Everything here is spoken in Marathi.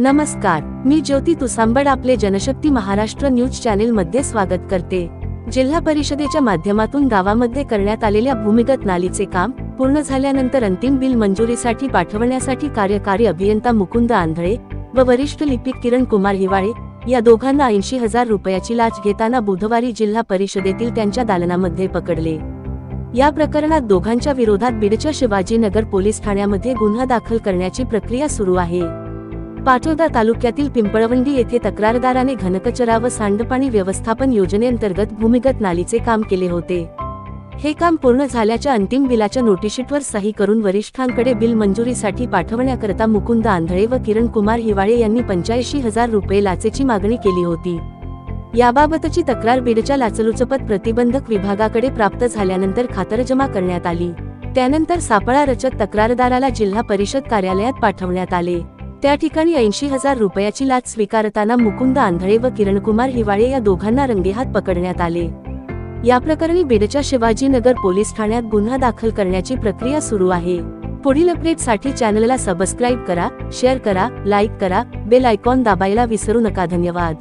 नमस्कार मी ज्योती तुसांबड आपले जनशक्ती महाराष्ट्र न्यूज चॅनेल मध्ये स्वागत करते. जिल्हा परिषदेच्या माध्यमातून गावामध्ये करण्यात आलेल्या भूमिगत नालीचे काम पूर्ण झाल्यानंतर अंतिम बिल मंजुरीसाठी पाठवण्यासाठी कार्यकारी अभियंता मुकुंद आंधळे व वरिष्ठ लिपिक किरण कुमार हिवाळे या दोघांना ऐंशी हजार रुपयाची लाच घेताना बुधवारी जिल्हा परिषदेतील त्यांच्या दालनामध्ये पकडले. या प्रकरणात दोघांच्या विरोधात बीडच्या शिवाजीनगर पोलीस ठाण्यामध्ये गुन्हा दाखल करण्याची प्रक्रिया सुरू आहे. पाटोदा तालुक्यातील पिंपळवंडी येथे तक्रारदाराने घनकचरा व सांडपाणी व्यवस्थापन योजनेअंतर्गत भूमिगत नालीचे काम केले होते. हे काम पूर्ण झाल्याच्या अंतिम बिलाच्या नोटिशीटवर सही करून वरिष्ठांकडे बिल मंजुरीसाठी पाठवण्याकरता मुकुंद आंधळे व किरण कुमार हिवाळे यांनी पंच्याऐंशी हजार रुपये लाचेची मागणी केली होती. याबाबतची तक्रार बीडच्या लाचलुचपत प्रतिबंधक विभागाकडे प्राप्त झाल्यानंतर खातरजमा करण्यात आली. त्यानंतर सापळा रचत तक्रारदाराला जिल्हा परिषद कार्यालयात पाठवण्यात आले. त्या ठिकाणी ऐंशी हजार रुपयाची लाच स्वीकारताना मुकुंद आंधळे व किरणकुमार हिवाळे या दोघांना रंगेहात पकडण्यात आले. या प्रकरणी बीडच्या शिवाजीनगर पोलीस ठाण्यात गुन्हा दाखल करण्याची प्रक्रिया सुरू आहे. पुढील अपडेटसाठी चॅनलला सबस्क्राईब करा शेअर करा लाईक करा बेल आयकॉन दाबायला विसरू नका. धन्यवाद.